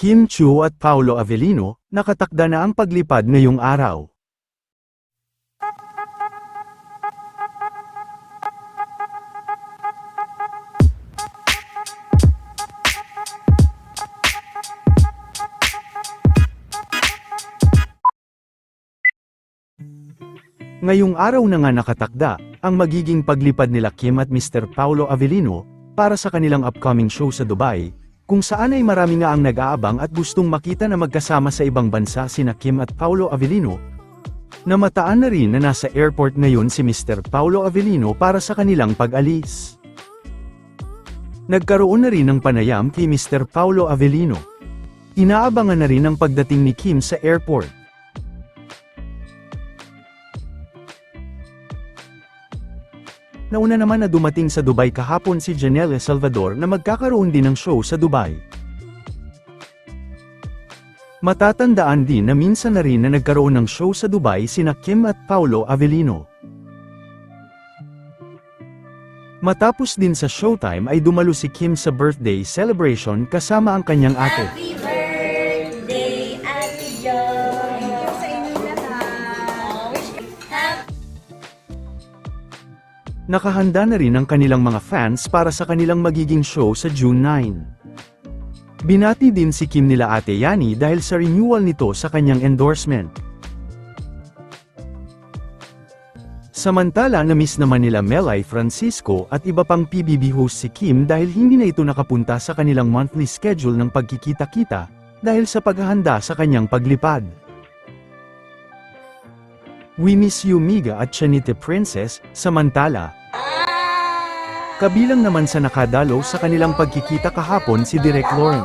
Kim Chu at Paolo Avellino, nakatakda na ang paglipad ngayong araw. Ngayong araw na nga nakatakda, ang magiging paglipad nila Kim at Mr. Paolo Avellino, para sa kanilang upcoming show sa Dubai, kung saan ay marami nga ang nag-aabang at gustong makita na magkasama sa ibang bansa sina Kim at Paolo Avellino. Namataan na rin na nasa airport ngayon si Mr. Paolo Avellino para sa kanilang pag-alis. Nagkaroon na rin ng panayam kay Mr. Paolo Avellino. Inaabangan na rin ang pagdating ni Kim sa airport. Nauna naman na dumating sa Dubai kahapon si Janelle Salvador na magkakaroon din ng show sa Dubai. Matatandaan din na minsan na rin na nagkaroon ng show sa Dubai sina Kim at Paolo Avellino. Matapos din sa showtime ay dumalo si Kim sa birthday celebration kasama ang kanyang ate. Nakahanda na rin ang kanilang mga fans para sa kanilang magiging show sa June 9. Binati din si Kim nila ate Yani dahil sa renewal nito sa kanyang endorsement. Samantala na-miss naman nila Melay Francisco at iba pang PBB host si Kim dahil hindi na ito nakapunta sa kanilang monthly schedule ng pagkikita-kita dahil sa paghahanda sa kanyang paglipad. We Miss You Miga at Chanite Princess, samantala, Kabilang naman sa nakadalo sa kanilang pagkikita kahapon si Direk Lauren.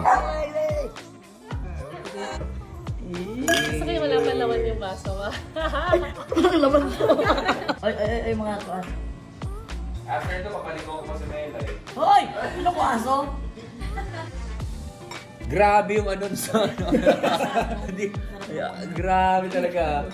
Gusto kayo wala pa laman yung baso ba? Ay, ay, ay, ay, mga kuan. After ito, papaliko ko pa sa Melay. Hoy! Ano ko aso? Grabe yung ano sa ano. Grabe talaga.